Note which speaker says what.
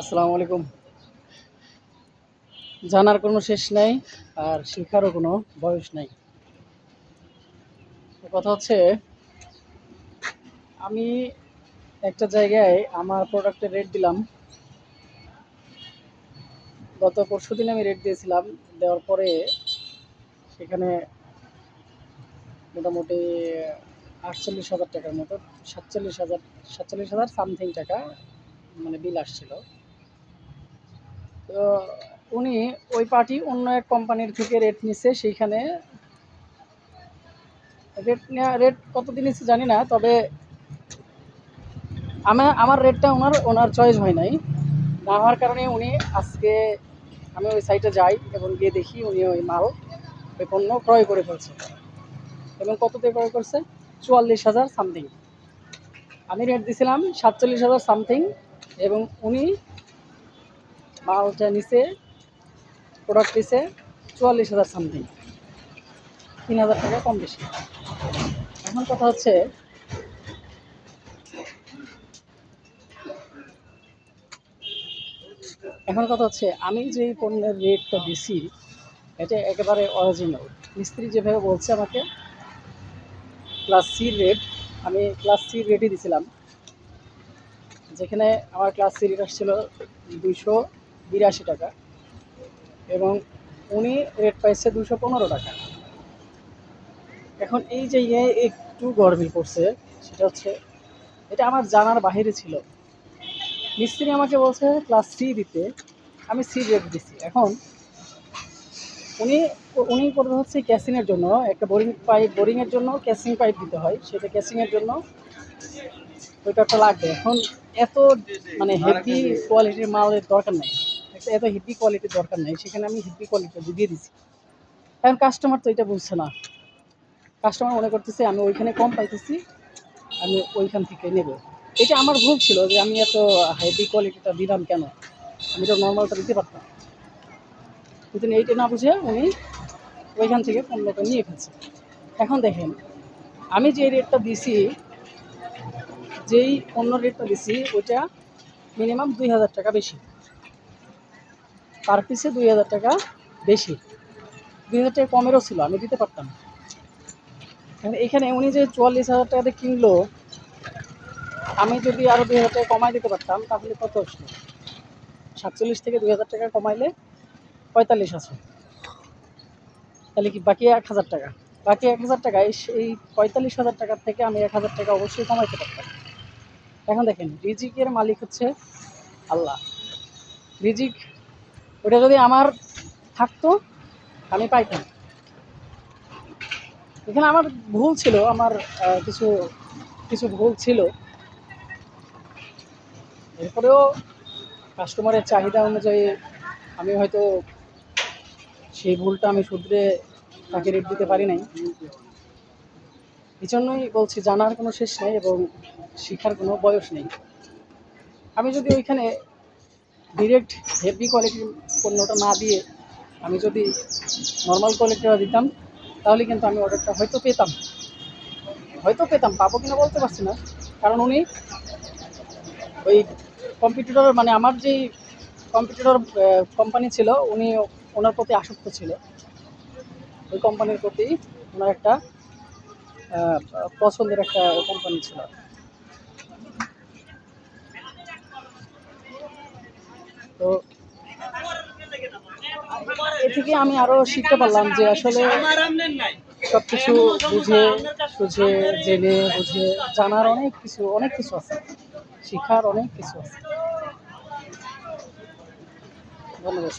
Speaker 1: আসসালামু আলাইকুম। জানার কোনো শেষ নাই আর শেখারও কোনো বয়স নাই। কথা হচ্ছে, আমি একটা জায়গায় আমার প্রোডাক্টের রেট দিলাম। গত পরশু দিন আমি রেট দিয়েছিলাম, দেওয়ার পরে সেখানে মোটামুটি আটচল্লিশ হাজার টাকার মতো, সাতচল্লিশ হাজার সাতচল্লিশ হাজার সামথিং টাকা মানে বিল আসছিল। তো উনি ওই পার্টি অন্য এক কোম্পানির থেকে রেট নিছে, সেইখানে রেট নেওয়া রেট কত দিয়েছে জানি না, তবে আমার আমার রেটটা ওনার ওনার চয়েস হয় নাই। না হওয়ার কারণে উনি আজকে আমি ওই সাইটে যাই এবং গিয়ে দেখি উনি ওই মাল, ওই পণ্য ক্রয় করে ফেলছে। এবং কততে ক্রয় করছে? চুয়াল্লিশ হাজার সামথিং আমি রেট দিছিলাম সাতচল্লিশ হাজার সামথিং এবং উনি মালটা নিচে প্রোডাক্ট নিচে চুয়াল্লিশ হাজার সামথিং তিন হাজার টাকা কম বেশি। এখন কথা হচ্ছে, এখন কথা হচ্ছে, আমি যে পণ্যের রেটটা দিছি, এটা একেবারে অরিজিনাল মিস্ত্রি যেভাবে বলছে আমাকে ক্লাস সি রেট আমি ক্লাস সি রেটই দিছিলাম। যেখানে আমার ক্লাস সি রেট আসছিল দুইশো বিরাশি টাকা। এবং উনি রেট পাইছে দুশো পনেরো টাকা। এখন এই যে ইয়ে একটু গরমিল পড়ছে, সেটা হচ্ছে এটা আমার জানার বাহিরে ছিল। মিস্ত্রি আমাকে বলছে ক্লাস সি দিতে। আমি সি রেট দিছি। এখন উনি উনি করতে হচ্ছে ক্যাসিংয়ের জন্য, একটা বোরিং পাইপ বোরিংয়ের জন্য ক্যাসিং পাইপ দিতে হয়। সেটা ক্যাসিংয়ের জন্য ওইটা একটা লাগবে। এখন এত মানে হেভি কোয়ালিটির মালের দরকার নেই। এত হেভি কোয়ালিটির দরকার নেই, সেখানে আমি হেভি কোয়ালিটি দিয়ে দিছি। এখন কাস্টমার তো এটা বুঝছে না। কাস্টমার মনে করতেছে, আমি ওইখানে কম পাইতেছি, আমি ওইখান থেকে নেব। এটা আমার ভুল ছিল যে আমি এত হেভি কোয়ালিটিটা দিলাম কেন? আমি তো নর্মালটা দিতে পারতাম। কিন্তু এইটা না বুঝে উনি ওইখান থেকে পণ্যটা নিয়ে ফেলছে। এখন দেখেন, আমি যে রেটটা দিছি, যেই পণ্য রেটটা দিছি, ওইটা মিনিমাম দুই হাজার টাকা বেশি। পার পিসে দুই হাজার টাকা বেশি। দুই হাজার টাকা কমেরও ছিল, আমি দিতে পারতাম। এখন উনি যে চুয়াল্লিশ হাজার টাকাতে কিনলো, আমি যদি আরও দুই হাজার টাকা কমাই দিতে পারতাম, তাহলে কত আসলো সাতচল্লিশ থেকে দুই হাজার টাকা কমাইলে পঁয়তাল্লিশ আছে। তাহলে কি বাকি এক হাজার টাকা? বাকি এক হাজার টাকায় এই পঁয়তাল্লিশ হাজার টাকার থেকে আমি এক হাজার টাকা অবশ্যই কমাইতে পারতাম। এখন দেখেন, রিজিকের মালিক হচ্ছে আল্লাহ। রিজিক ওটা যদি আমার থাকতো, আমি পাইতাম। এখানে আমার ভুল ছিল, আমার কিছু কিছু ভুল ছিল। এরপরেও কাস্টমারের চাহিদা অনুযায়ী আমি হয়তো সেই ভুলটা আমি শুধরে তাকে রেট দিতে পারি নাই। এই জন্যই বলছি, জানার কোনো শেষ নেই এবং শেখার কোনো বয়স নেই। আমি যদি ওইখানে ডিরেক্ট হেভি কোয়ালিটির পণ্যটা না দিয়ে আমি যদি নর্মাল কোয়ালিটিটা দিতাম, তাহলে কিন্তু আমি অর্ডারটা হয়তো পেতাম। হয়তো পেতাম, পাবো কিনা বলতে পারছি না। কারণ উনি ওই কম্পিটিটর মানে আমার যেই কম্পিটিটর কোম্পানি ছিল, উনি ওনার প্রতি আসক্ত ছিল। ওই কোম্পানির প্রতি ওনার একটা পছন্দের একটা কোম্পানি ছিল। তো এ থেকে আমি আরও শিখতে পারলাম যে আসলে সব কিছু বুঝে, সুঝে, জেনে, বুঝে জানার অনেক কিছু অনেক কিছু আছে। শিখার অনেক কিছু আছে। ধন্যবাদ